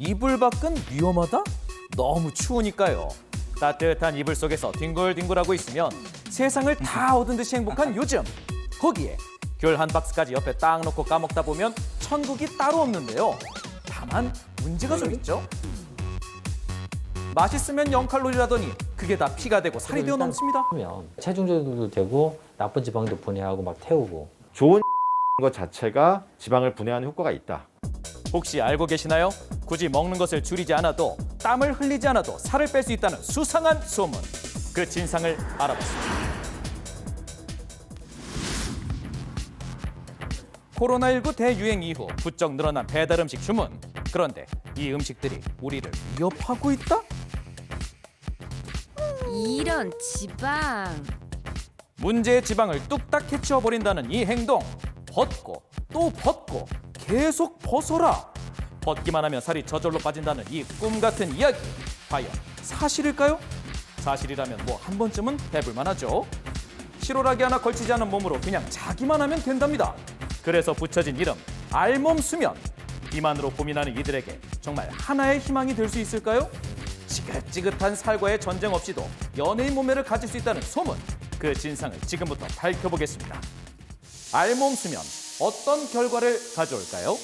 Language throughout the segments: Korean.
이불 밖은 위험하다? 너무 추우니까요. 따뜻한 이불 속에서 뒹굴뒹굴하고 있으면 세상을 다 얻은 듯이 행복한 요즘. 거기에 귤 한 박스까지 옆에 딱 놓고 까먹다 보면 천국이 따로 없는데요. 다만 문제가 좀 있죠. 맛있으면 0칼로리라더니 그게 다 피가 되고 살이 되어 넘칩니다. 면 체중 조절도 되고 나쁜 지방도 분해하고 막 태우고 좋은 것 자체가 지방을 분해하는 효과가 있다. 혹시 알고 계시나요? 굳이 먹는 것을 줄이지 않아도 땀을 흘리지 않아도 살을 뺄 수 있다는 수상한 소문. 그 진상을 알아봤습니다. 코로나19 대유행 이후 부쩍 늘어난 배달 음식 주문. 그런데 이 음식들이 우리를 위협하고 있다? 이런 지방. 문제의 지방을 뚝딱 해치워 버린다는 이 행동. 벗고 또 벗고 계속 벗어라. 벗기만 하면 살이 저절로 빠진다는 이 꿈 같은 이야기. 과연 사실일까요? 사실이라면 뭐 한 번쯤은 해볼 만하죠. 실오라기 하나 걸치지 않은 몸으로 그냥 자기만 하면 된답니다. 그래서 붙여진 이름 알몸 수면. 이만으로 고민하는 이들에게 정말 하나의 희망이 될 수 있을까요? 지긋지긋한 살과의 전쟁 없이도 연예인 몸매를 가질 수 있다는 소문. 그 진상을 지금부터 밝혀보겠습니다. 알몸 수면 어떤 결과를 가져올까요?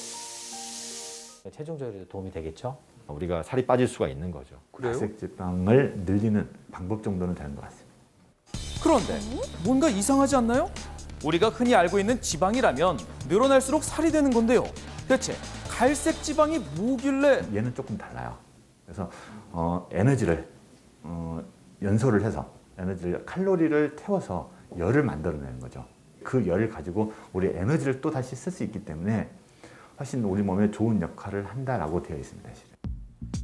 체중 조절에도 도움이 되겠죠. 우리가 살이 빠질 수가 있는 거죠. 갈색지방을 늘리는 방법 정도는 되는 것 같습니다. 그런데 뭔가 이상하지 않나요? 우리가 흔히 알고 있는 지방이라면 늘어날수록 살이 되는 건데요. 대체 갈색 지방이 뭐길래 얘는 조금 달라요. 그래서 어, 에너지를 어, 연소를 해서 에너지를 칼로리를 태워서 열을 만들어내는 거죠. 그 열을 가지고 우리 에너지를 또 다시 쓸 수 있기 때문에 훨씬 우리 몸에 좋은 역할을 한다라고 되어 있습니다. 실은.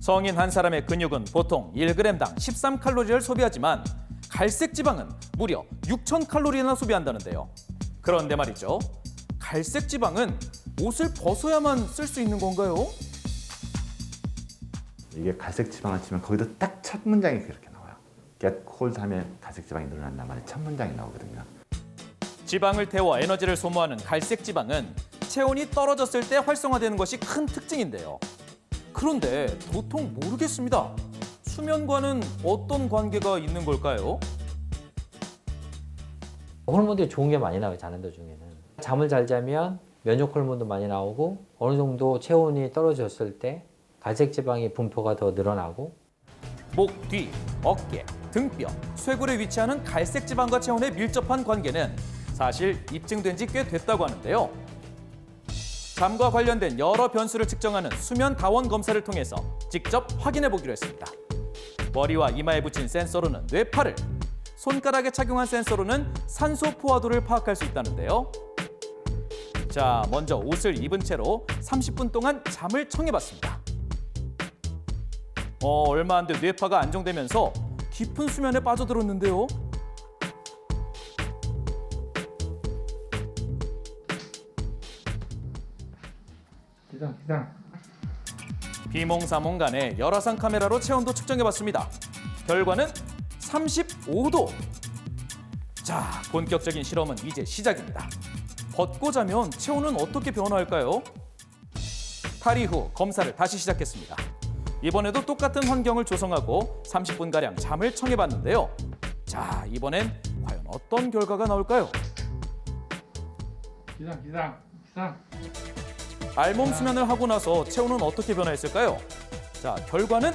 성인 한 사람의 근육은 보통 1g당 13칼로리를 소비하지만 갈색 지방은 무려 6,000칼로리나 소비한다는데요. 그런데 말이죠. 갈색 지방은 옷을 벗어야만 쓸 수 있는 건가요? 이게 갈색 지방을 치면 거기도 딱 첫 문장이 그렇게 나와요. Get cold 하면 갈색 지방이 늘어난단 말이에요. 첫 문장이 나오거든요. 지방을 태워 에너지를 소모하는 갈색 지방은 체온이 떨어졌을 때 활성화되는 것이 큰 특징인데요. 그런데 도통 모르겠습니다. 수면과는 어떤 관계가 있는 걸까요? 호르몬들이 좋은 게 많이 나와요 자는들 중에는 잠을 잘 자면 면역 호르몬도 많이 나오고 어느 정도 체온이 떨어졌을 때 갈색 지방의 분포가 더 늘어나고 목 뒤, 어깨, 등뼈, 쇄골에 위치하는 갈색 지방과 체온의 밀접한 관계는 사실 입증된 지 꽤 됐다고 하는데요. 잠과 관련된 여러 변수를 측정하는 수면 다원 검사를 통해서 직접 확인해 보기로 했습니다. 머리와 이마에 붙인 센서로는 뇌파를, 손가락에 착용한 센서로는 산소 포화도를 파악할 수 있다는데요. 자, 먼저 옷을 입은 채로 30분 동안 잠을 청해봤습니다. 어, 얼마 안 돼 뇌파가 안정되면서 깊은 수면에 빠져들었는데요. 기상, 기상. 비몽사몽 간에 열화상 카메라로 체온도 측정해봤습니다. 결과는 35도. 자, 본격적인 실험은 이제 시작입니다. 벗고 자면 체온은 어떻게 변화할까요? 탈의 후 검사를 다시 시작했습니다. 이번에도 똑같은 환경을 조성하고 30분가량 잠을 청해봤는데요. 자, 이번엔 과연 어떤 결과가 나올까요? 기상, 기상, 기상. 알몸 수면을 하고 나서 체온은 어떻게 변화했을까요? 자, 결과는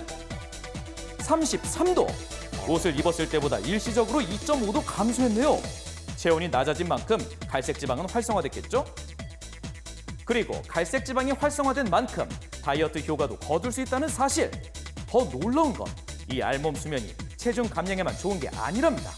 33도. 옷을 입었을 때보다 일시적으로 2.5도 감소했네요. 체온이 낮아진 만큼 갈색 지방은 활성화됐겠죠? 그리고 갈색 지방이 활성화된 만큼 다이어트 효과도 거둘 수 있다는 사실. 더 놀라운 건 이 알몸 수면이 체중 감량에만 좋은 게 아니랍니다.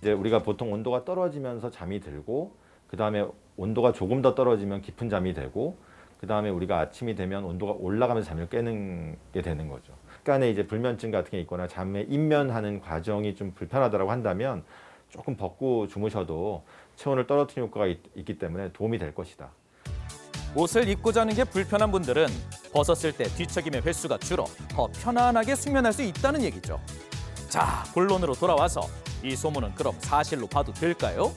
이제 우리가 보통 온도가 떨어지면서 잠이 들고 그 다음에 온도가 조금 더 떨어지면 깊은 잠이 되고 그 다음에 우리가 아침이 되면 온도가 올라가면서 잠을 깨는 게 되는 거죠. 약간의 이제 불면증 같은 게 있거나 잠에 입면하는 과정이 좀 불편하다고 한다면 조금 벗고 주무셔도 체온을 떨어뜨리는 효과가 있, 있기 때문에 도움이 될 것이다. 옷을 입고 자는 게 불편한 분들은 벗었을 때 뒤척임의 횟수가 줄어 더 편안하게 숙면할 수 있다는 얘기죠. 자, 본론으로 돌아와서 이 소문은 그럼 사실로 봐도 될까요?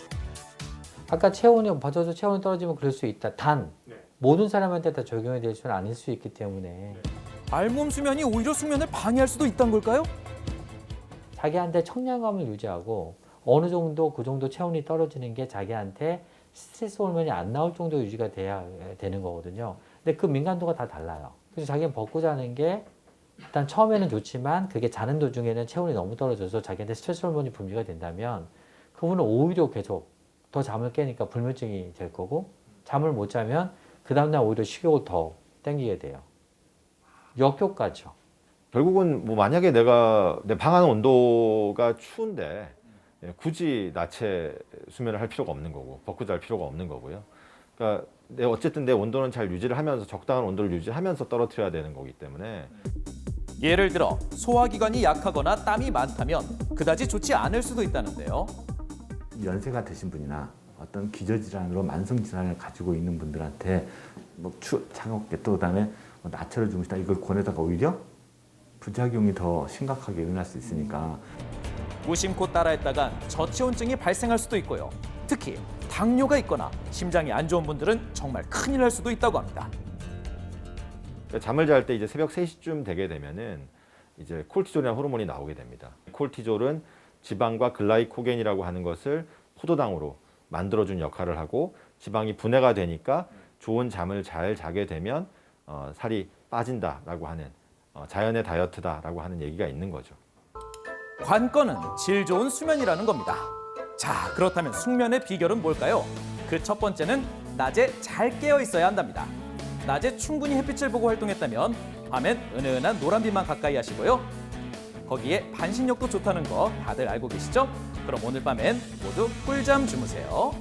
아까 체온이 벗어서 체온이 떨어지면 그럴 수 있다. 단 모든 사람한테 다 적용이 될 수는 아닐 수 있기 때문에 알몸 수면이 오히려 숙면을 방해할 수도 있다는 걸까요? 자기한테 청량감을 유지하고 어느 정도 그 정도 체온이 떨어지는 게 자기한테 스트레스 호르몬이 안 나올 정도 유지가 돼야 되는 거거든요. 근데 그 민감도가 다 달라요. 그래서 자기는 벗고 자는 게 일단 처음에는 좋지만 그게 자는 도중에는 체온이 너무 떨어져서 자기한테 스트레스 호르몬이 분비가 된다면 그분은 오히려 계속 더 잠을 깨니까 불면증이 될 거고 잠을 못 자면 그 다음날 오히려 식욕을 더 땡기게 돼요. 역효과죠. 결국은 뭐 만약에 내가 내 방안 온도가 추운데 예, 굳이 낮에 수면을 할 필요가 없는 거고 벗고 잘 필요가 없는 거고요. 그러니까 내 어쨌든 내 온도는 잘 유지를 하면서 적당한 온도를 유지하면서 떨어뜨려야 되는 거기 때문에 예를 들어 소화기관이 약하거나 땀이 많다면 그다지 좋지 않을 수도 있다는데요. 연세가 드신 분이나 어떤 기저질환으로 만성 질환을 가지고 있는 분들한테 뭐 추, 차갑게 또 그다음에 뭐 나처를 주무시다 이걸 권해다가 오히려 부작용이 더 심각하게 일어날 수 있으니까 무심코 따라했다간 저체온증이 발생할 수도 있고요. 특히 당뇨가 있거나 심장이 안 좋은 분들은 정말 큰일 날 수도 있다고 합니다. 그러니까 잠을 잘 때 이제 새벽 3시쯤 되게 되면은 이제 콜티졸이라는 호르몬이 나오게 됩니다. 콜티졸은 지방과 글라이코겐이라고 하는 것을 포도당으로 만들어준 역할을 하고 지방이 분해가 되니까 좋은 잠을 잘 자게 되면 어, 살이 빠진다라고 하는 어, 자연의 다이어트다라고 하는 얘기가 있는 거죠. 관건은 질 좋은 수면이라는 겁니다. 자, 그렇다면 숙면의 비결은 뭘까요? 그 첫 번째는 낮에 잘 깨어 있어야 한답니다. 낮에 충분히 햇빛을 보고 활동했다면 밤엔 은은한 노란빛만 가까이 하시고요. 거기에 반신욕도 좋다는 거 다들 알고 계시죠? 그럼 오늘 밤엔 모두 꿀잠 주무세요.